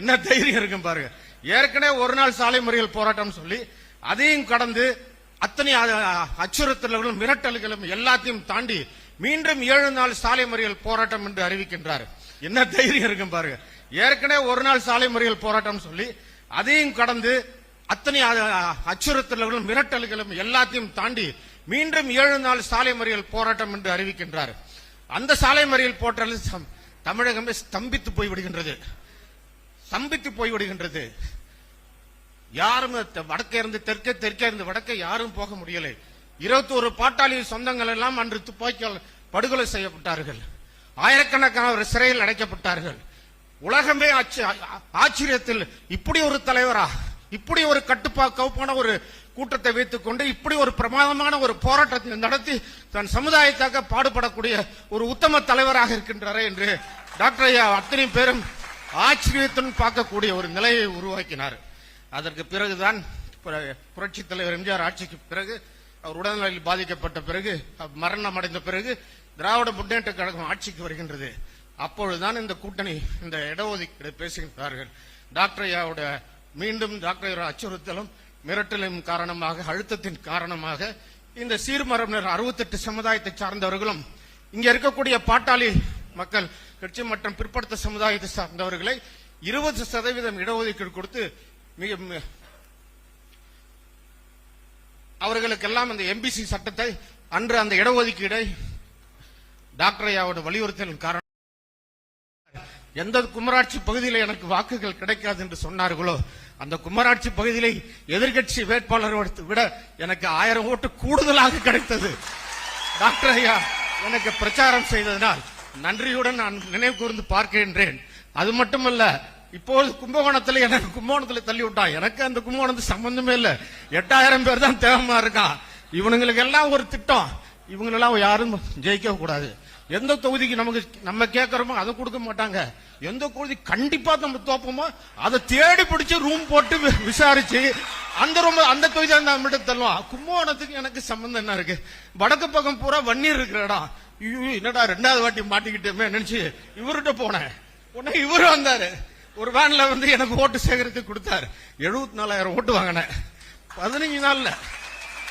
என்ன தைரியம் இருக்கும் பாருங்க. ஏற்கனவே ஒரு நாள் சாலை மறியல் போராட்டம் சொல்லி அதையும் கடந்து அத்தனை அச்சுறுத்தல்களும் மிரட்டல்களும் எல்லாத்தையும் தாண்டி மீண்டும் ஏழு நாள் சாலை மறியல் போராட்டம் என்று அறிவிக்கின்றார். என்ன தைரியம் இருக்கும் பாருங்க. ஏற்கனவே ஒரு நாள் சாலை மறியல் போராட்டம் சொல்லி அதையும் கடந்து அத்தனை அச்சுறுத்தல்களும் மிரட்டல்களும் எல்லாத்தையும் தாண்டி மீண்டும் ஏழு நாள் சாலை மறியல் போராட்டம் என்று அறிவிக்கின்றார். அந்த சாலை மறியல் போராட்டம் தமிழகமே ஸ்தம்பித்து போய் விடுகின்றது ஸ்தம்பித்து போய் விடுகின்றது. யாரும் தெ- வடக்கே இருந்து தெற்கே தெற்கே இருந்து வடக்கே யாரும் போக முடியலை. இருபத்தோரு பாட்டாளி சொந்தங்கள் எல்லாம் அன்று துப்பாக்கியால் படுகொலை செய்யப்பட்டார்கள். ஆயிரக்கணக்கானவர் சிறையில் அடைக்கப்பட்டார்கள். உலகமே ஆச்சரியத்தில் இப்படி ஒரு தலைவரா? இப்படி ஒரு கட்டுப்பா கவுப்பான ஒரு கூட்டத்தை வைத்துக் கொண்டு இப்படி ஒரு பிரமாதமான ஒரு போராட்டத்தை நடத்தி தன் சமுதாயத்தாக பாடுபடக்கூடிய ஒரு உத்தம தலைவராக இருக்கின்றாரே என்று டாக்டர் ஐயா அத்தனை பேரும் ஆச்சரியத்துடன் பார்க்கக்கூடிய ஒரு நிலையை உருவாக்கினார். அதற்கு பிறகுதான் புரட்சி தலைவர் எம்ஜிஆர் ஆட்சிக்கு பிறகு அவர் உடல்நலையில் பாதிக்கப்பட்ட பிறகு மரணம் அடைந்த பிறகு திராவிட முன்னேற்ற கழகம் ஆட்சிக்கு வருகின்றது. அப்பொழுதுதான் இந்த கூட்டணி இந்த இடஒதுக்கீடு பேசுகின்றார்கள். டாக்டர் ஐயாவோட மீண்டும் டாக்டர் ஐயா அச்சுறுத்தலும் மிரட்டலும் காரணமாக அழுத்தத்தின் காரணமாக இந்த சீர்மரபினர் அறுபத்தெட்டு சமுதாயத்தை சார்ந்தவர்களும் இங்க இருக்கக்கூடிய பாட்டாளி மக்கள் கட்சி மற்றும் பிற்படுத்த சமுதாயத்தை சார்ந்தவர்களை இருபது சதவீதம் இடஒதுக்கீடு கொடுத்து மிக அவர்களுக்கெல்லாம் அந்த எம்பிசி சட்டத்தை அன்று அந்த இடஒதுக்கீடை டாக்டர் ஐயாவோட வலியுறுத்தலின் காரணம் எந்த குமராட்சி பகுதியில் எனக்கு வாக்குகள் கிடைக்காது என்று சொன்னார்களோ அந்த குமராட்சி பகுதியிலே எதிர்க்கட்சி வேட்பாளரை விட எனக்கு ஆயிரம் ஓட்டு கூடுதலாக கிடைத்தது. டாக்டர் ஐயா எனக்கு பிரச்சாரம் செய்ததனால் நன்றியுடன் நான் நினைவு கூர்ந்து பார்க்கின்றேன். அது மட்டுமல்ல இப்போது கும்பகோணத்துல எனக்கு கும்பகோணத்துல தள்ளி விட்டான் எனக்கு அந்த கும்பகோணத்து சம்பந்தமே இல்ல. எட்டாயிரம் பேர் தான் தேவமா இருக்கான். இவனுங்களுக்கு எல்லாம் ஒரு திட்டம். இவங்களெல்லாம் யாரும் ஜெயிக்க கூடாது எந்த தொகுதிக்கு நமக்கு நம்ம கேட்கறோமோ அதை கொடுக்க மாட்டாங்க. எந்த தொகுதி கண்டிப்பா நம்ம தோப்போமோ அதை தேடி பிடிச்சு ரூம் போட்டு வி- விசாரிச்சு அந்த ரொம்ப அந்த தொகுதி அந்த நம்மகிட்ட தள்ளுவோம். கும்பகோணத்துக்கு எனக்கு சம்பந்தம் என்ன இருக்கு? வடக்கு பக்கம் பூரா வன்னீர் இருக்கிற இடம். ஐயோ, என்னடா ரெண்டாவது வாட்டி மாட்டிக்கிட்டோமே நினைச்சு இவர்கிட்ட போனேன். உடனே இவரும் வந்தாரு. ஒரு வேன்ல வந்து எனக்கு ஓட்டு சேகரித்து கொடுத்தாரு. எழுபத்தி நாலாயிரம் ஓட்டு வாங்கினேன். பதினஞ்சு நாள்ல.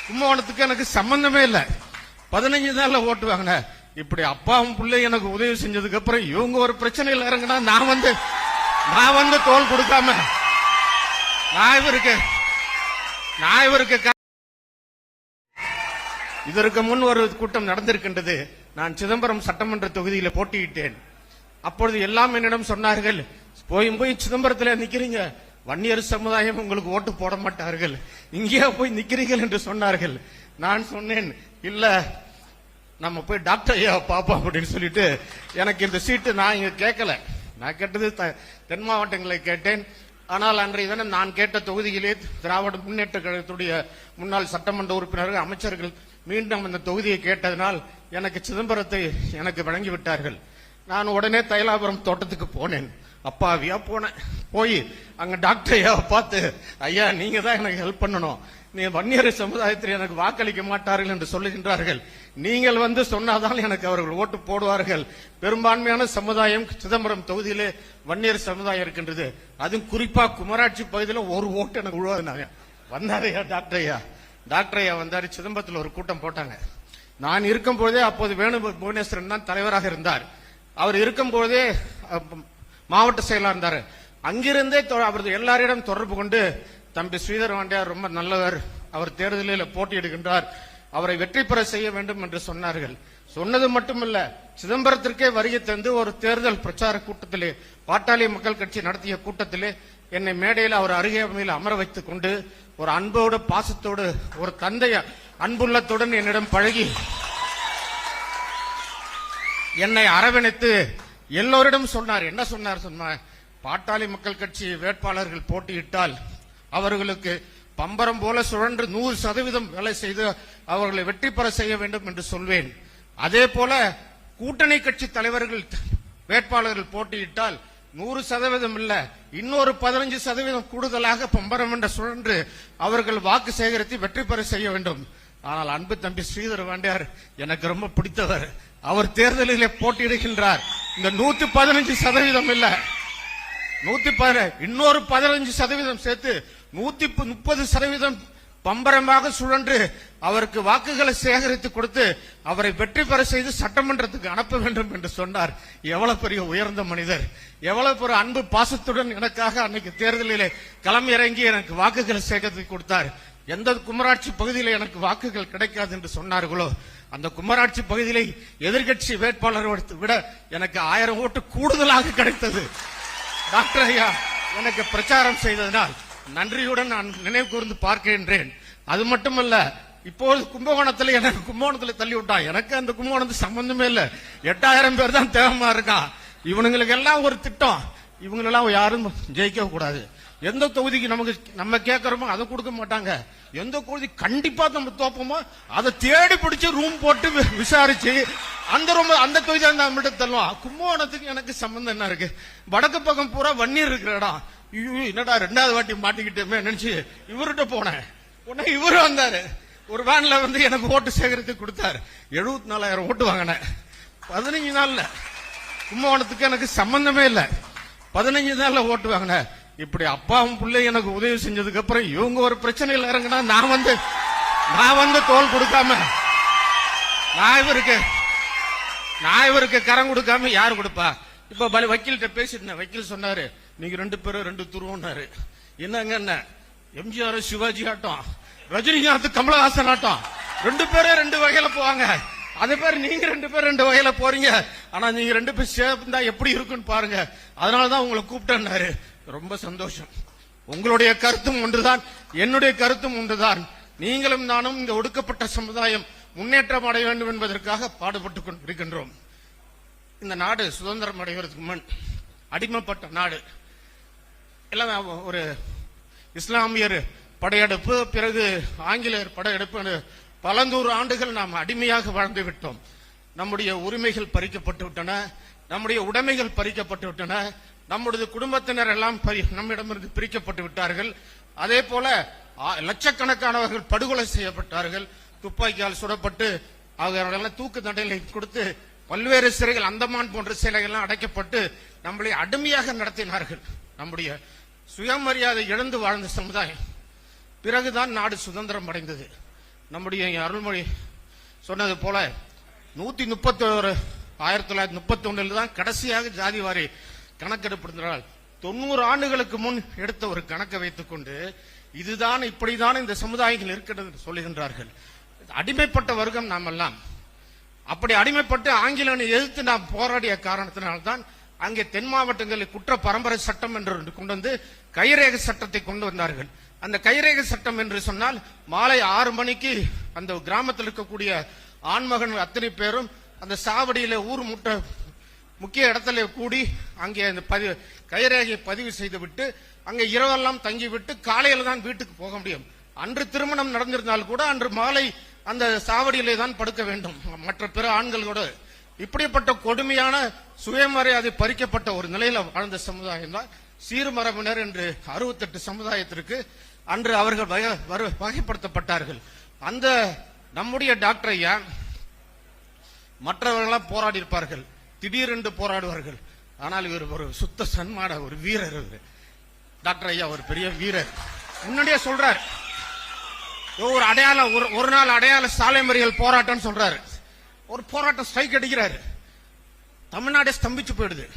கும்பகோணத்துக்கு எனக்கு சம்பந்தமே இல்லை. பதினஞ்சு நாள்ல ஓட்டு வாங்கினேன். இப்படி அப்பாவும் பிள்ளை எனக்கு உதவி செஞ்சதுக்கு அப்புறம் இவங்க ஒரு பிரச்சனையில் இறங்குனா நான் வந்து நான் வந்து தோல் கொடுக்காம நான் இவருக்கு நான் இவருக்கு இதற்கு முன் ஒரு கூட்டம் நடந்திருக்கின்றது. நான் சிதம்பரம் சட்டமன்ற தொகுதியில் போட்டியிட்டேன். அப்பொழுது எல்லாம் என்னிடம் சொன்னார்கள் போய் போய் சிதம்பரத்தில் நிக்கிறீங்க. வன்னியர் சமுதாயம் உங்களுக்கு ஓட்டு போட மாட்டார்கள். இங்கேயே போய் நிக்கிறீர்கள் என்று சொன்னார்கள். நான் சொன்னேன் இல்ல நம்ம போய் டாக்டர் ஐயா பார்ப்போம் அப்படின்னு சொல்லிட்டு எனக்கு இந்த சீட்டு நான் இங்க கேட்கல. நான் கேட்டது த- தென் மாவட்டங்களை கேட்டேன். ஆனால் அன்றைய தினம் நான் கேட்ட தொகுதியிலே திராவிட முன்னேற்ற கழகத்துடைய முன்னாள் சட்டமன்ற உறுப்பினர்கள் அமைச்சர்கள் மீண்டும் அந்த தொகுதியை கேட்டதனால் எனக்கு சிதம்பரத்தை எனக்கு வழங்கி விட்டார்கள் நான் உடனே தைலாபுரம் தோட்டத்துக்கு போனேன். அப்பாவியா போனேன். போய் அங்க டாக்டர் ஐயாவை பார்த்து ஐயா நீங்க தான் எனக்கு ஹெல்ப் பண்ணணும். நீ வன்னியர் சமுதாயத்தில் எனக்கு வாக்களிக்க மாட்டார்கள் என்று சொல்லுகின்றார்கள். நீங்கள் வந்து சொன்னாதான் எனக்கு அவர்கள் ஓட்டு போடுவார்கள். பெரும்பான்மையான சமுதாயம் சிதம்பரம் தொகுதியிலே வன்னியர் சமுதாயம் இருக்கின்றது. அதுவும் குறிப்பா குமராட்சி பகுதியில் ஒரு ஓட்டு எனக்கு உழுவாதுனாங்க வந்தாரையா டாக்டர் ஐயா. டாக்டர் ஐயா வந்தாரு சிதம்பரத்தில் ஒரு கூட்டம் போட்டாங்க. நான் இருக்கும் பொழுதே அப்போது வேணு புவனேஸ்வரன் தான் தலைவராக இருந்தார். அவர் இருக்கும் பொழுதே மாவட்ட செயலாக இருந்தார். அங்கிருந்தே தொ- அவர் எல்லாரிடம் தொடர்பு கொண்டு தம்பி ஸ்ரீதர் வாண்டியார் ரொம்ப நல்லவர். அவர் தேர்தலில் போட்டியிடுகின்றார் அவரை வெற்றி பெற செய்ய வேண்டும் என்று சொன்னார்கள். சொன்னது மட்டுமல்ல சிதம்பரத்திற்கே வருகை தந்து ஒரு தேர்தல் பிரச்சார கூட்டத்திலே பாட்டாளி மக்கள் கட்சி நடத்திய கூட்டத்திலே என்னை மேடையில் அவர் அருகேமையில் அமர வைத்துக் கொண்டு ஒரு அன்போடு பாசத்தோடு ஒரு தந்தைய அன்புள்ளத்துடன் என்னிடம் பழகி என்னை அரவணைத்து எல்லோரிடம் சொன்னார். என்ன சொன்னார் சொன்ன? பாட்டாளி மக்கள் கட்சி வேட்பாளர்கள் போட்டியிட்டால் அவர்களுக்கு பம்பரம் போல சுழன்று நூறு சதவீதம் வேலை செய்து அவர்களை வெற்றி பெற செய்ய வேண்டும் என்று சொல்வேன். அதே போல கூட்டணி கட்சி தலைவர்கள் வேட்பாளர்கள் போட்டியிட்டால் நூறு சதவீதம் இல்ல இன்னொரு பதினஞ்சு சதவீதம் கூடுதலாக பம்பரம் என்ற சுழன்று அவர்கள் வாக்கு சேகரித்து வெற்றி பெற செய்ய வேண்டும். ஆனால் அன்பு தம்பி ஸ்ரீதர் வாண்டியார் எனக்கு ரொம்ப பிடித்தவர். அவர் தேர்தலிலே போட்டியிடுகின்றார். இந்த நூத்தி பதினஞ்சு சதவீதம் இல்ல. நூத்தி பதினஞ்சு இன்னொரு பதினஞ்சு சதவீதம் சேர்த்து நூத்தி முப்பது சதவீதம் பம்பரமாக சுழன்று அவருக்கு வாக்குகளை சேகரித்து கொடுத்து அவரை வெற்றி பெற செய்து சட்டமன்றத்துக்கு அனுப்ப வேண்டும் என்று சொன்னார். எவ்வளவு பெரிய உயர்ந்த மனிதர். எவ்வளவு பெரிய அன்பு பாசத்துடன் எனக்காக அன்னைக்கு தேர்தலிலே களம் இறங்கி எனக்கு வாக்குகளை சேகரித்து கொடுத்தார். எந்த குமராட்சி பகுதியில் எனக்கு வாக்குகள் கிடைக்காது என்று சொன்னார்களோ அந்த குமராட்சி பகுதியிலே எதிர்க்கட்சி வேட்பாளர் விட எனக்கு ஆயிரம் ஓட்டு கூடுதலாக கிடைத்தது. டாக்டர் ஐயா எனக்கு பிரச்சாரம் செய்ததனால் நன்றியுடன் நான் நினைவு கூர்ந்து பார்க்கின்றேன். அது மட்டுமல்ல இப்போது கும்பகோணத்துல எனக்கு கும்பகோணத்துல தள்ளி விட்டான். எனக்கு அந்த கும்பகோணத்து சம்பந்தமே இல்ல. எட்டாயிரம் பேர் தான் தேவமா இருக்கான். இவனுங்களுக்கு எல்லாம் ஒரு திட்டம். இவங்களெல்லாம் யாரும் ஜெயிக்க கூடாது எந்த தொகுதிக்கு நமக்கு நம்ம கேட்கறோமோ அதை கொடுக்க மாட்டாங்க. எந்த தொகுதி கண்டிப்பா நம்ம தோப்போமோ அதை தேடி பிடிச்சு ரூம் போட்டு விசாரிச்சு அந்த ரொம்ப அந்த தொகுதி அந்த நம்மகிட்ட தள்ளுவோம். கும்பகோணத்துக்கு எனக்கு சம்பந்தம் என்ன இருக்கு? வடக்கு பக்கம் பூரா வன்னீர் இருக்கிற இடம். ஐயோ, என்னடா ரெண்டாவது வாட்டி மாட்டிக்கிட்டேமே நினைச்சு இவர்கிட்ட போனேன். உடனே இவரும் வந்தாரு. ஒரு வேன்ல வந்து எனக்கு ஓட்டு சேகரித்து கொடுத்தாரு. எழுபத்தி நாலாயிரம் ஓட்டு வாங்கினேன். பதினஞ்சு நாள்ல கும்பகோணத்துக்கு எனக்கு சம்பந்தமே இல்லை. பதினஞ்சு நாள்ல ஓட்டு வாங்கினேன். இப்படி அப்பாவும் பிள்ளை எனக்கு உதவி செஞ்சதுக்கு அப்புறம் இவங்க ஒரு பிரச்சனையில் இறங்கினா நான் வந்து நான் வந்து தோல் கொடுக்காம நான் இவருக்கு நான் இவருக்கு கரம் கொடுக்காம யார் கொடுப்பா? இப்ப பல வக்கீல்கிட்ட பேசிட்டு வக்கீல் சொன்னாரு நீங்க ரெண்டு பேரும் ரெண்டு துருவம்னாரு. என்னங்க என்ன? எம்ஜிஆர் சிவாஜி ஆட்டம் ரஜினிகாந்த் கமலஹாசன் ஆட்டம். ரெண்டு பேரும் ரெண்டு வகையில போவாங்க. அதே பேர் நீங்க ரெண்டு பேரும் ரெண்டு வகையில போறீங்க. ஆனா நீங்க ரெண்டு பேர் சேர்ந்தா எப்படி இருக்குன்னு பாருங்க. அதனாலதான் உங்களை கூப்பிட்டேன்னாரு. ரொம்ப சந்தோஷம். உங்களுடைய கருத்தும் ஒன்றுதான் என்னுடைய கருத்தும் ஒன்றுதான். நீங்களும் நானும் இந்த ஒடுக்கப்பட்ட சமுதாயம் முன்னேற்றம் அடைய வேண்டும் என்பதற்காக பாடுபட்டுக் கொண்டிருக்கின்றோம். இந்த நாடு சுதந்திரம் அடைவதற்கு முன் அடிமைப்பட்ட நாடு. எல்லாம் ஒரு இஸ்லாமியர் படையெடுப்பு பிறகு ஆங்கிலேயர் படையெடுப்பு பல நூறு ஆண்டுகள் நாம் அடிமையாக வாழ்ந்து விட்டோம். நம்முடைய உரிமைகள் பறிக்கப்பட்டு விட்டன. நம்முடைய உடைமைகள் பறிக்கப்பட்டு விட்டன. நம்முடைய குடும்பத்தினர் எல்லாம் நம்மிடமிருந்து பிரிக்கப்பட்டு விட்டார்கள். அதே போல ஆ- லட்சக்கணக்கானவர்கள் படுகொலை செய்யப்பட்டார்கள். துப்பாக்கியால் சுடப்பட்டு அவர்களெல்லாம் தூக்கு தண்டனை கொடுத்து பல்வேறு சிறைகள் அந்தமான் போன்ற சிலைகள்லாம் அடைக்கப்பட்டு நம்மளை அடிமையாக நடத்தினார்கள். நம்முடைய சுயமரியாதை இழந்து வாழ்ந்த சமுதாயம். பிறகுதான் நாடு சுதந்திரம் அடைந்தது. நம்முடைய அருள்மொழி சொன்னது போல நூத்தி முப்பத்தி ஒரு ஆயிரத்தி தொள்ளாயிரத்தி முப்பத்தி ஒன்றில் தான் கடைசியாக ஜாதி வாரி கணக்கெடுப்பு தொண்ணூறு ஆண்டுகளுக்கு முன் எடுத்த ஒரு கணக்கை வைத்துக்கொண்டு இதுதான் இப்படிதான் இந்த சமுதாயங்கள் இருக்கிறது என்று சொல்லுகின்றார்கள். அடிமைப்பட்ட வர்க்கம் நாம் எல்லாம். அப்படி அடிமைப்பட்டு ஆங்கிலனை எதிர்த்து நாம் போராடிய காரணத்தினால்தான் அங்கே தென் மாவட்டங்களில் குற்ற பரம்பரை சட்டம் என்று கொண்டு வந்து கைரேக சட்டத்தை கொண்டு வந்தார்கள். அந்த கைரேக சட்டம் என்று சொன்னால் மாலை ஆறு மணிக்கு அந்த கிராமத்தில் இருக்கக்கூடிய ஆண்மகன் அத்தனை பேரும் அந்த சாவடியில ஊர் முட்டை முக்கிய இடத்துல கூடி அங்கே அந்த பதிவு கைரேகையை பதிவு செய்து விட்டு அங்கே இரவெல்லாம் தங்கிவிட்டு காலையில தான் வீட்டுக்கு போக முடியும். அன்று திருமணம் நடந்திருந்தால் கூட அன்று மாலை அந்த சாவடியிலே தான் படுக்க வேண்டும். மற்ற பிற ஆண்களோடு இப்படிப்பட்ட கொடுமையான சுயமரியாதை பறிக்கப்பட்ட ஒரு நிலையில வாழ்ந்த சமுதாயம் தான் சீர்மரபினர் என்று அறுபத்தெட்டு சமுதாயத்திற்கு அன்று அவர்கள் வகை- வரு- வகைப்படுத்தப்பட்டார்கள். அந்த நம்முடைய டாக்டர் ஐயா மற்றவர்களாம் போராடி இருப்பார்கள். திடீரென்று போராடுவார்கள். ஆனால் இவர் ஒரு சுத்த சன்மாட ஒரு வீரர் டாக்டர் ஐயா ஒரு பெரிய வீரர். முன்னாடியே சொல்றார். ஒரு அடையாள ஒரு ஒரு நாள் அடையாள சாலை மறியல் போராட்டம் சொல்றாரு. ஒரு போராட்டம் ஸ்ட்ரைக் அடிக்கிறாரு. தமிழ்நாடே ஸ்தம்பிச்சு போயிடுது.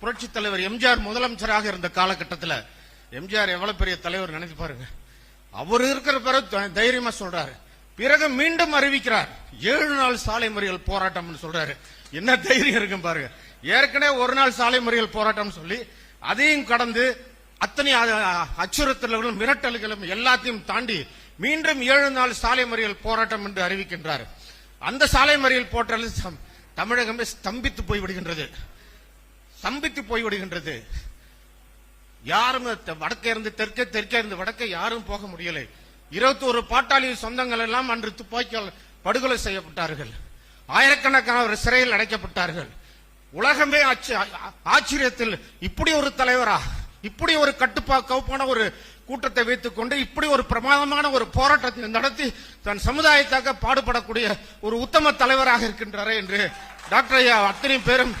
புரட்சி தலைவர் எம்ஜிஆர் முதலமைச்சராக இருந்த காலகட்டத்தில் எம்ஜிஆர் எவ்வளவு பெரிய தலைவர் நினைத்து பாருங்க. அவர் இருக்கிற பிறகு த- தைரியமா சொல்றாரு. பிறகு மீண்டும் அறிவிக்கிறார். ஏழு நாள் சாலை மறியல் போராட்டம்னு சொல்றாரு. என்ன தைரியம் இருக்கும் பாருங்க. ஏற்கனவே ஒரு நாள் சாலை மறியல் போராட்டம் சொல்லி அதையும் கடந்து அத்தனை அச்சுறுத்தல்களும் மிரட்டல்களும் எல்லாத்தையும் தாண்டி மீண்டும் ஏழு நாள் சாலை மறியல் போராட்டம் என்று அறிவிக்கின்றார். அந்த சாலை மறியல் போராட்டம் தமிழகமே ஸ்தம்பித்து போய்விடுகின்றது. ஸ்தம்பித்து போய்விடுகின்றது. யாரும் வடக்கே இருந்து தெற்கே தெற்கே இருந்து வடக்கே யாரும் போக முடியலை. இருபத்தோரு பாட்டாளி சொந்தங்கள் எல்லாம் அன்று துப்பாக்கியால் படுகொலை செய்யப்பட்டார்கள். ஆயிரக்கணக்கானவர் சிறையில் அடைக்கப்பட்டார்கள். உலகமே ஆச்ச- ஆச்சரியத்தில் இப்படி ஒரு தலைவரா? இப்படி ஒரு கட்டுப்பா கவுப்பான ஒரு கூட்டத்தை வைத்துக் கொண்டு இப்படி ஒரு பிரமாதமான ஒரு போராட்டத்தை நடத்தி தன் சமுதாயத்தாக பாடுபடக்கூடிய ஒரு உத்தம தலைவராக இருக்கின்றாரே என்று டாக்டர் ஐயா அத்தனை பேரும்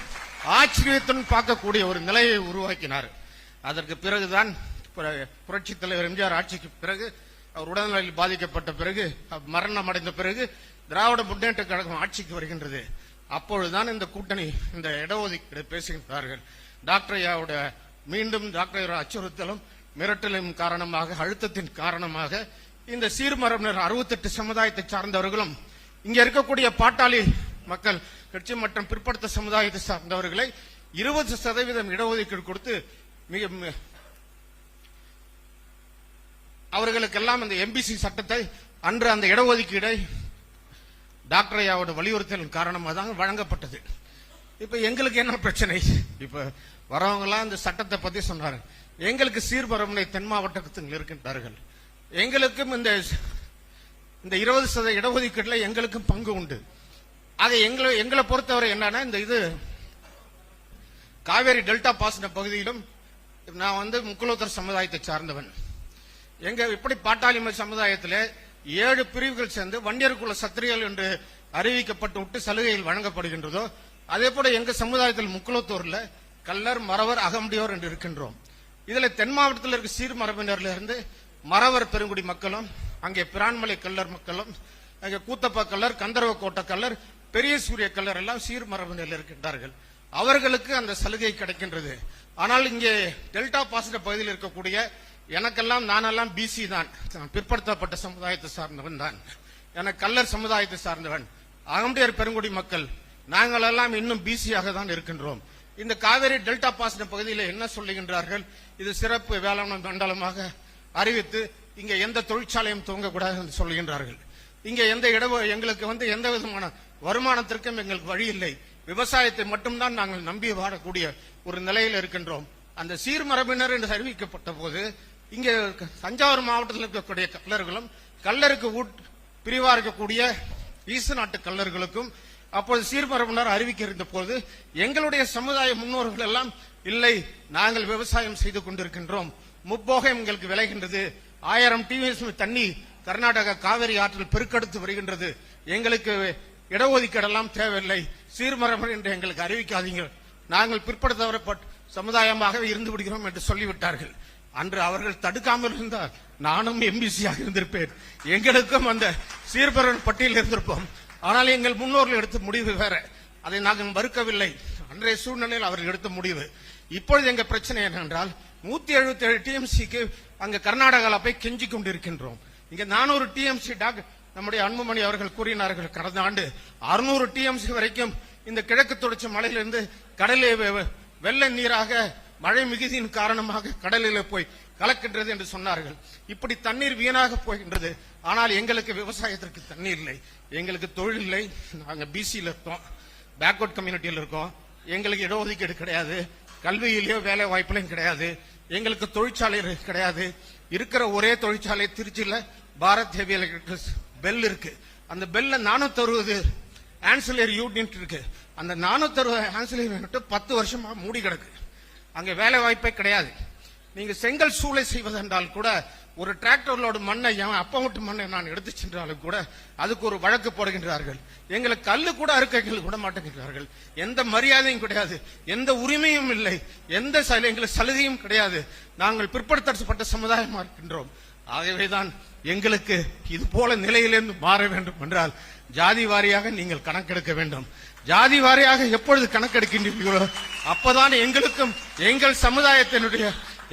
ஆச்சரியத்துடன் பார்க்கக்கூடிய ஒரு நிலையை உருவாக்கினார். அதற்கு பிறகுதான் புரட்சி தலைவர் எம்ஜிஆர் ஆட்சிக்கு பிறகு அவர் உடல்நலையில் பாதிக்கப்பட்ட பிறகு மரணம் அடைந்த பிறகு திராவிட முன்னேற்ற கழகம் ஆட்சிக்கு வருகின்றது. அப்பொழுதுதான் இந்த கூட்டணி இந்த இடஒதுக்கீடு பேசுகின்றார்கள். டாக்டர் ஐயாவோட மீண்டும் டாக்டர் ஐயா அச்சுறுத்தலும் மிரட்டலும் காரணமாக அழுத்தத்தின் காரணமாக இந்த சீர்மரபினர் அறுபத்தெட்டு சமுதாயத்தை சார்ந்தவர்களும் இங்க இருக்கக்கூடிய பாட்டாளி மக்கள் கட்சி மற்றும் பிற்படுத்த சமுதாயத்தை சார்ந்தவர்களை இருபது சதவீதம் இடஒதுக்கீடு கொடுத்து மிக அவர்களுக்கெல்லாம் அந்த எம்பிசி சட்டத்தை அன்று அந்த இடஒதுக்கீடை டாக்டர் ஐயாவோட வலியுறுத்தலின் காரணமாக தான் வழங்கப்பட்டது. இப்போ எங்களுக்கு என்ன பிரச்சனை? இப்போ வரவங்களாம் இந்த சட்டத்தை பற்றி சொன்னாரு எங்களுக்கு சீர்பரமுனை தென் மாவட்டத்தில் இருக்கின்றார்கள். எங்களுக்கும் இந்த இந்த இருபது சத இடஒதுக்கீட்டில் எங்களுக்கும் பங்கு உண்டு. அதை எங்களை எங்களை பொறுத்தவரை என்னன்னா இந்த இது காவேரி டெல்டா பாசன பகுதியிலும் நான் வந்து முக்குலோத்தர் சமுதாயத்தை சார்ந்தவன். எங்க இப்படி பாட்டாளிமை சமுதாயத்தில் ஏழு பிரிவுகள் சேர்ந்து வண்டியர்குல சத்திரியர்கள் என்று அறிவிக்கப்பட்டு விட்டு சலுகைகள் வழங்கப்படுகின்றதோ அதே போல எங்க சமுதாயத்தில் முக்குளத்தூர்ல கல்லர் மறவர் அகமுடியோர் என்று இருக்கின்றோம். இதுல தென் மாவட்டத்தில் இருக்க சீர் மரபினர்ல இருந்து மறவர் பெருங்குடி மக்களும் அங்கே பிரான்மலை கல்லர் மக்களும் அங்கே கூத்தப்பா கல்லர் கந்தரவ கோட்டை கல்லர் பெரிய சூரிய கல்லர் எல்லாம் சீர் மரபினரில் இருக்கின்றார்கள். அவர்களுக்கு அந்த சலுகை கிடைக்கின்றது. ஆனால் இங்கே டெல்டா பாசிட்ட பகுதியில் இருக்கக்கூடிய எனக்கெல்லாம் நானெல்லாம் பிசி தான். பிற்படுத்தப்பட்ட சமுதாயத்தை சார்ந்தவன் தான். எனக்கு கல்லர் சமுதாயத்தை சார்ந்தவன். அகமுடையர் பெருங்குடி மக்கள் நாங்கள் எல்லாம் இன்னும் பிசியாக தான் இருக்கின்றோம். இந்த காவேரி டெல்டா பாசன பகுதியில் என்ன சொல்லுகின்றார்கள்? இது சிறப்பு வேளாண் மண்டலமாக அறிவித்து இங்க எந்த தொழிற்சாலையும் துவங்கக்கூடாது என்று சொல்லுகின்றார்கள். இங்க எந்த இட எங்களுக்கு வந்து எந்த விதமான வருமானத்திற்கும் எங்களுக்கு வழி இல்லை. விவசாயத்தை மட்டும்தான் நாங்கள் நம்பி வாழக்கூடிய ஒரு நிலையில் இருக்கின்றோம். அந்த சீர்மரபினர் என்று அறிவிக்கப்பட்ட போது இங்க தஞ்சாவூர் மாவட்டத்தில் இருக்கக்கூடிய கல்லர்களும் கல்லருக்கு பிரிவா இருக்கக்கூடிய ஈசு நாட்டு கல்லர்களுக்கும் அப்போது சீர்மரபினர் அறிவிக்க இருந்த போது எங்களுடைய சமுதாய முன்னோர்கள் எல்லாம் இல்லை நாங்கள் விவசாயம் செய்து கொண்டிருக்கின்றோம். முப்போகம் எங்களுக்கு விளைகின்றது. ஆயிரம் டிவிஎஸ் தண்ணி கர்நாடகா காவிரி ஆற்றில் பெருக்கெடுத்து வருகின்றது. எங்களுக்கு இடஒதுக்கீடெல்லாம் தேவையில்லை. சீர்மரபு என்று எங்களுக்கு அறிவிக்காதீங்க. நாங்கள் பிற்படுத்தவரப்பட்ட சமுதாயமாகவே இருந்து விடுகிறோம் என்று சொல்லிவிட்டார்கள். அன்று அவர்கள் தடுக்காமல் இருந்தால் நானும் எம்பிசியாக இருந்திருப்பேன். எங்களுக்கும் அந்த சீர்பரன் பட்டியல் இருந்திருப்போம். ஆனால் எங்கள் முன்னோர்கள் எடுத்த முடிவு வேற. அதை நாங்கள் மறுக்கவில்லை. அன்றைய சூழ்நிலையில் அவர்கள் எடுத்த முடிவு. இப்பொழுது எங்க பிரச்சனை என்னவென்றால் நூத்தி எழுபத்தி ஏழு டிஎம்சிக்கு அங்க கர்நாடகாவில் போய் கெஞ்சி கொண்டிருக்கின்றோம். இங்க நானூறு டிஎம்சி டாக் நம்முடைய அன்புமணி அவர்கள் கூறினார்கள் கடந்த ஆண்டு. அறுநூறு டிஎம்சி வரைக்கும் இந்த கிழக்கு தொடர்ச்சி மலையிலிருந்து கடலே வெள்ள நீராக மழை மிகுதியின் காரணமாக கடலில் போய் கலக்கின்றது என்று சொன்னார்கள். இப்படி தண்ணீர் வீணாக போகின்றது. ஆனால் எங்களுக்கு விவசாயத்திற்கு தண்ணீர் இல்லை. எங்களுக்கு தொழில் இல்லை. நாங்கள் பிசியில் இருக்கோம். பேக்வர்ட் கம்யூனிட்டியில் இருக்கோம். எங்களுக்கு இடஒதுக்கீடு கிடையாது. கல்வியிலேயோ வேலை வாய்ப்புலையும் கிடையாது. எங்களுக்கு தொழிற்சாலை கிடையாது. இருக்கிற ஒரே தொழிற்சாலை திருச்சியில் பாரத் ஹெவி எலக்ட்ரிக்கல்ஸ் பெல் இருக்கு. அந்த பெல்ல நானூத்தி அறுபது ஆன்சிலரி யூனிட் இருக்கு. அந்த நானூத்தி அறுபது ஆன்சிலரி யூனிட் பத்து வருஷமா மூடி கிடக்கு அங்க வேலை வாய்ப்பே கிடையாது. நீங்க செங்கல் சூளை செய்வதென்றால் கூட ஒரு டிராக்டர்களோட மண்ணை என் அப்பா மட்டும் மண்ணை நான் எடுத்து சென்றாலும் கூட அதுக்கு ஒரு வழக்கு போடுகின்றார்கள். எங்களை கல்லு கூட அறுக்க எங்களுக்கு விட மாட்டேங்கிறார்கள் எந்த மரியாதையும் கிடையாது. எந்த உரிமையும் இல்லை. எந்த எங்களுக்கு சலுகையும் கிடையாது. நாங்கள் பிற்படுத்தப்பட்ட சமுதாயமா இருக்கின்றோம். ஆகவேதான் எங்களுக்கு இது போல நிலையிலிருந்து மாற வேண்டும் என்றால் ஜாதி வாரியாக நீங்கள் கணக்கெடுக்க வேண்டும். ஜாதி வாரியாக எப்பொழுது கணக்கெடுக்கின்றீர்களோ அப்பதான் எங்களுக்கும் எங்கள் சமுதாயத்தினுடைய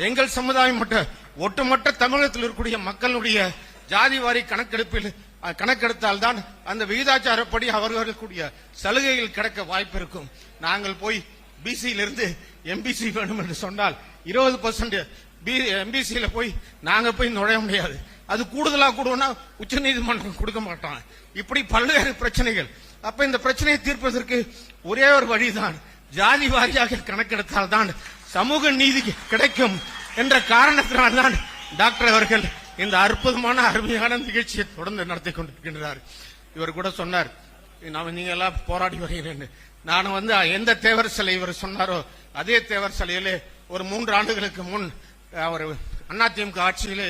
எங்கள் சமுதாயம் மட்டும் ஒட்டுமொத்த தமிழகத்தில் இருக்கக்கூடிய மக்களுடைய ஜாதி வாரி கணக்கெடுப்பில் கணக்கெடுத்தால் தான் அந்த விகிதாச்சாரப்படி அவர்களுக்குடைய சலுகைகள் கிடைக்க வாய்ப்பு இருக்கும். நாங்கள் போய் பிசியிலிருந்து எம்பிசி வேணும் என்று சொன்னால் இருபது பர்சன்ட் எம்பிசியில போய் நாங்க போய் நுழைய முடியாது. அது கூடுதலா கூடுவோம்னா உச்ச நீதிமன்றம் கொடுக்க மாட்டான். இப்படி பல்வேறு பிரச்சனைகள். அப்ப இந்த பிரச்சனையை தீர்ப்பதற்கு ஒரே ஒரு வழிதான். ஜாதி வாரியாக கணக்கெடுத்தால் தான் சமூக நீதி கிடைக்கும் என்ற காரணத்தினால்தான் டாக்டர் அவர்கள் இந்த அற்புதமான அருமையான நிகழ்ச்சியை தொடர்ந்து நடத்தி கொண்டிருக்கின்றார். இவர் கூட சொன்னார் நாம நீங்க எல்லாம் போராடி வருகிறேன் நான் வந்து எந்த தேவர் சிலை இவர் சொன்னாரோ அதே தேவர் சிலையிலே ஒரு மூன்று ஆண்டுகளுக்கு முன் அவர் அதிமுக ஆட்சியிலே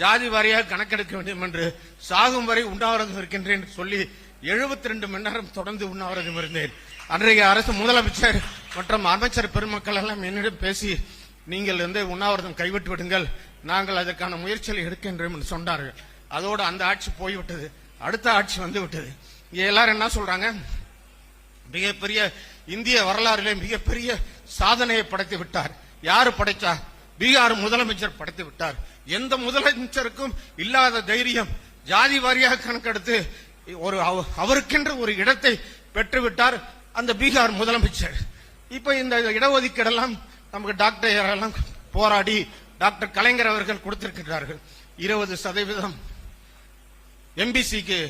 ஜாதி வாரியாக கணக்கெடுக்க வேண்டும் என்று சாகும் வரை உண்டாவிரதம் இருக்கின்றேன் சொல்லி 72 ரெண்டு மணி நேரம் தொடர்ந்து உண்ணாவிரதம் இருந்தேன். அன்றைய அரசு முதலமைச்சர் மற்றும் அமைச்சர் பெருமக்கள் எல்லாம் என்னிடம் பேசி நீங்கள் வந்து உண்ணாவிரதம் கைவிட்டு விடுங்கள். நாங்கள் அதற்கான முயற்சியில் எடுக்கின்றோம் என்று சொன்னார்கள். அதோடு அந்த ஆட்சி போய்விட்டது. அடுத்த ஆட்சி வந்து விட்டது எல்லாரும் என்ன சொல்றாங்க? மிகப்பெரிய இந்திய வரலாறிலே மிகப்பெரிய சாதனையை படைத்து விட்டார். யாரு படைச்சா பீகார் முதலமைச்சர் படைத்து விட்டார். எந்த முதலமைச்சருக்கும் இல்லாத தைரியம். ஜாதி வாரியாக கணக்கெடுத்து ஒரு அவ- அவருக்கென்று ஒரு இடத்தை பெற்றுவிட்டார் அந்த பீகார் முதலமைச்சர். இப்ப இந்த இடஒதுக்கீடெல்லாம் நமக்கு டாக்டர் எல்லாம் போராடி டாக்டர் கலைஞர் அவர்கள் கொடுத்திருக்கிறார்கள் இருபது சதவீதம் எம்பிசிக்கு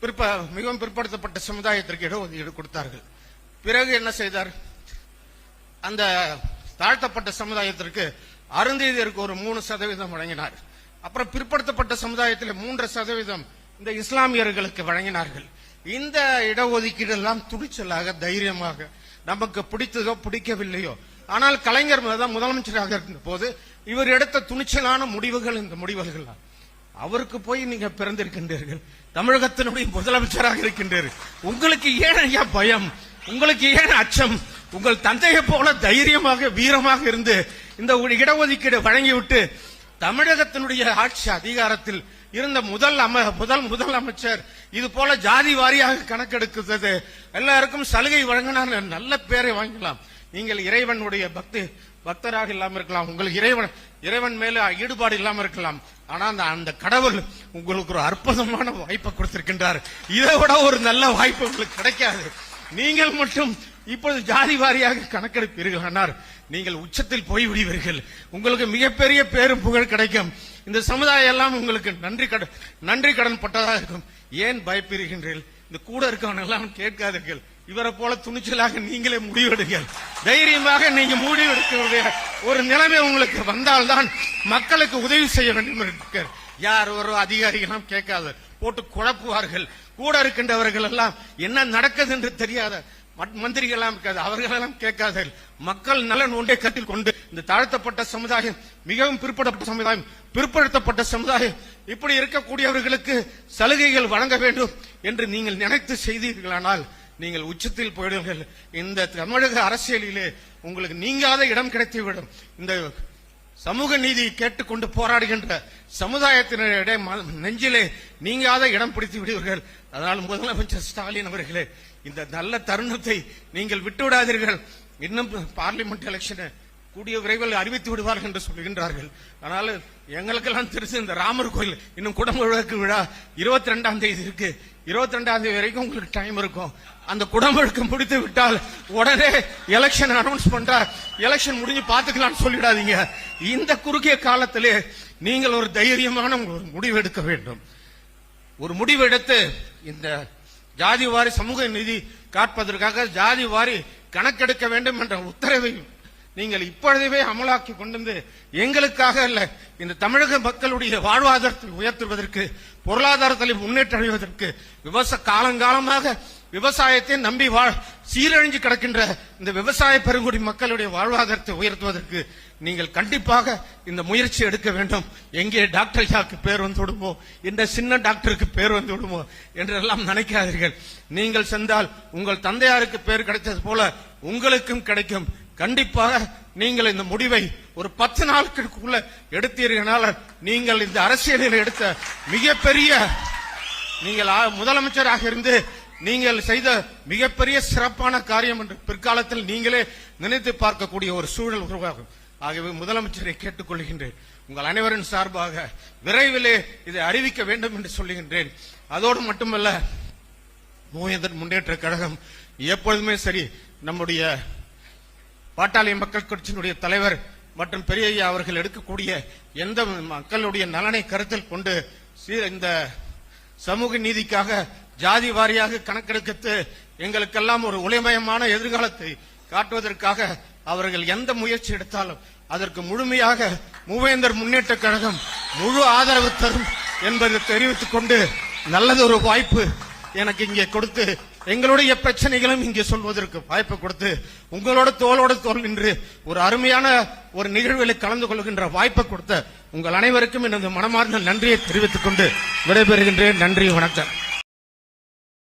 பிற்ப மிகவும் பிற்படுத்தப்பட்ட சமுதாயத்திற்கு இடஒதுக்கீடு கொடுத்தார்கள். பிறகு என்ன செய்தார்? அந்த தாழ்த்தப்பட்ட சமுதாயத்திற்கு அருந்தீதியருக்கு ஒரு மூணு சதவீதம் வழங்கினார். அப்புறம் பிற்படுத்தப்பட்ட சமுதாயத்தில் மூன்று சதவீதம் இந்த இஸ்லாமியர்களுக்கு வழங்கினார்கள். இந்த இடஒதுக்கீடு எல்லாம் துணிச்சலாக தைரியமாக நமக்கு பிடித்ததோ பிடிக்கவில்லையோ. ஆனால் கலைஞர் தான் முதலமைச்சராக இருந்த போது இவர் எடுத்த துணிச்சலான முடிவுகள் இந்த முடிவுகள் அவருக்கு போய் நீங்க பிறந்திருக்கின்றீர்கள். தமிழகத்தினுடைய முதலமைச்சராக இருக்கின்றீர்கள். உங்களுக்கு ஏன் ஐயா பயம்? உங்களுக்கு ஏன் அச்சம்? உங்கள் தந்தையை போல தைரியமாக வீரமாக இருந்து இந்த ஒரு இடஒதுக்கீடு வழங்கிவிட்டு தமிழகத்தினுடைய ஆட்சி அதிகாரத்தில் இருந்த முதல் அம முதல் அமைச்சர் இது போல ஜாதி வாரியாக கணக்கெடுக்கிறது. எல்லாருக்கும் சலுகை வழங்கினார் நல்ல பேரை வாங்கலாம். நீங்கள் இறைவனுடைய பக்தி பக்தராக இல்லாம இருக்கலாம். உங்களுக்கு இறைவன் இறைவன் மேல ஈடுபாடு இல்லாம இருக்கலாம். ஆனா அந்த அந்த கடவுள் உங்களுக்கு ஒரு அற்புதமான வாய்ப்பை கொடுத்திருக்கின்றார். இதை விட ஒரு நல்ல வாய்ப்பு உங்களுக்கு கிடைக்காது. நீங்கள் மட்டும் இப்பொழுது ஜாதி வாரியாக கணக்கெடுப்பீர்கள். ஆனால் நீங்கள் உச்சத்தில் போய் விடுவீர்கள் உங்களுக்கு மிகப்பெரிய பேரும் புகழ் கிடைக்கும். இந்த சமுதாயம் எல்லாம் உங்களுக்கு நன்றி கடன் நன்றி கடன் பட்டதாக இருக்கும். ஏன் பயப்படுகின்றீர்கள் இந்த கூட இருக்கவன் எல்லாம் கேட்காதீர்கள் இவரை போல துணிச்சலாக நீங்களே முடிவெடுங்கள். தைரியமாக நீங்க முடிவெடுக்கக்கூடிய ஒரு நிலைமை உங்களுக்கு வந்தால்தான் மக்களுக்கு உதவி செய்ய வேண்டும் என்று யார் ஒரு அதிகாரிகளும் கேட்காத போட்டு குழப்புவார்கள். கூட இருக்கின்றவர்கள் எல்லாம் என்ன நடக்குது என்று தெரியாத மந்திரிகள்லாம் இருக்காது. அவர்களெல்லாம் கேட்காதீர்கள். மக்கள் நலன் ஒன்றை கருத்தில் கொண்டு இந்த தாழ்த்தப்பட்ட சமுதாயம் மிகவும் பிற்படப்பட்ட சமுதாயம் பிற்படுத்தப்பட்ட சமுதாயம் இப்படி இருக்கக்கூடியவர்களுக்கு சலுகைகள் வழங்க வேண்டும் என்று நீங்கள் நினைத்து செய்தீர்களானால் நீங்கள் உச்சத்தில் போயிடுங்கள் இந்த தமிழக அரசியலிலே உங்களுக்கு நீங்காத இடம் கிடைத்துவிடும். இந்த சமூக நீதியை கேட்டுக்கொண்டு போராடுகின்ற சமுதாயத்தினரிடையே ம- நெஞ்சிலே நீங்காத இடம் பிடித்து விடுவீர்கள் அதனால் முதலமைச்சர் ஸ்டாலின் அவர்களே இந்த நல்ல தருணத்தை நீங்கள் விட்டுவிடாதீர்கள். இன்னும் பார்லிமெண்ட் எலெக்ஷனை கூடிய விரைவில் அறிவித்து விடுவார்கள் என்று சொல்கின்றார்கள். ஆனால் எங்களுக்கெல்லாம் தெரிஞ்சு இந்த ராமர் கோயில் இன்னும் குடும்ப விளக்கு விழா இருபத்தி ரெண்டாம் தேதி இருக்கு. இருபத்தி ரெண்டாம் தேதி வரைக்கும் உங்களுக்கு டைம் இருக்கும். அந்த குடமுழுக்கு முடித்து விட்டால் உடனே எலெக்ஷன் அனௌன்ஸ் பண்றா எலெக்ஷன் முடிஞ்சு பாத்துக்கலாம்னு சொல்லிடாதீங்க. இந்த குறுகிய காலத்திலே நீங்கள் ஒரு தைரியமான ஒரு முடிவு எடுக்க வேண்டும். ஒரு முடிவு எடுத்து இந்த ஜாதி வாரி சமூக நிதி காட்பதற்காக ஜாதி வாரி கணக்கெடுக்க வேண்டும் என்ற உத்தரவை நீங்கள் இப்பொழுதே அமலாக்கி கொண்டு வந்து எங்களுக்காக அல்ல இந்த தமிழக மக்களுடைய வாழ்வாதாரத்தை உயர்த்துவதற்கு பொருளாதாரத்தில் முன்னேற்றம் அடைவதற்கு விவசாய காலங்காலமாக விவசாயத்தை நம்பி வாழ் சீரழிஞ்சு கிடக்கின்ற இந்த விவசாய பெருங்குடி மக்களுடைய வாழ்வாதாரத்தை உயர்த்துவதற்கு நீங்கள் கண்டிப்பாக இந்த முயற்சி எடுக்க வேண்டும். எங்கே டாக்டர் ஐயாவுக்கு பேர் வந்து விடுமோ? இந்த சின்ன டாக்டருக்கு பேர் வந்து விடுமோ? என்றெல்லாம் நினைக்காதீர்கள். நீங்கள் சென்றால் உங்கள் தந்தையாருக்கு பேர் கிடைத்தது போல உங்களுக்கும் கிடைக்கும். கண்டிப்பாக நீங்கள் இந்த முடிவை ஒரு பத்து நாட்களுக்குள்ள எடுத்தீர்களால் நீங்கள் இந்த அரசியலில் எடுத்த மிகப்பெரிய நீங்கள் முதலமைச்சராக இருந்து நீங்கள் செய்த மிகப்பெரிய சிறப்பான காரியம் என்று பிற்காலத்தில் நீங்களே நினைத்து பார்க்கக்கூடிய ஒரு சூழல் உருவாகும். ஆகவே முதலமைச்சரை கேட்டுக்கொள்கின்றேன். உங்கள் அனைவரின் சார்பாக விரைவிலே இதை அறிவிக்க வேண்டும் என்று சொல்லுகின்றேன். அதோடு மட்டுமல்ல மூவேந்தர் முன்னேற்ற கழகம் எப்பொழுதுமே சரி நம்முடைய பாட்டாளி மக்கள் கட்சியினுடைய தலைவர் மற்றும் பெரியய்யா அவர்கள் எடுக்கக்கூடிய எந்த மக்களுடைய நலனை கருத்தில் கொண்டு சீ- இந்த சமூக நீதிக்காக ஜாதி வாரியாக கணக்கெடுக்கத்து எங்களுக்கெல்லாம் ஒரு ஒளிமயமான எதிர்காலத்தை காட்டுவதற்காக அவர்கள் எந்த முயற்சி எடுத்தாலும் அதற்கு முழுமையாக மூவேந்தர் முன்னேற்ற கழகம் முழு ஆதரவு தரும் என்பதை தெரிவித்துக் கொண்டு நல்லதொரு வாய்ப்பு எனக்கு இங்கே கொடுத்து எங்களுடைய பிரச்சனைகளும் இங்கே சொல்வதற்கு வாய்ப்பு கொடுத்து உங்களோட தோளோட தோல் நின்று ஒரு அருமையான ஒரு நிகழ்வில் கலந்து கொள்கின்ற வாய்ப்பை கொடுத்த உங்கள் அனைவருக்கும் எனது மனமார்ந்த நன்றியை தெரிவித்துக் கொண்டு விடைபெறுகின்றேன். நன்றி வணக்கம்.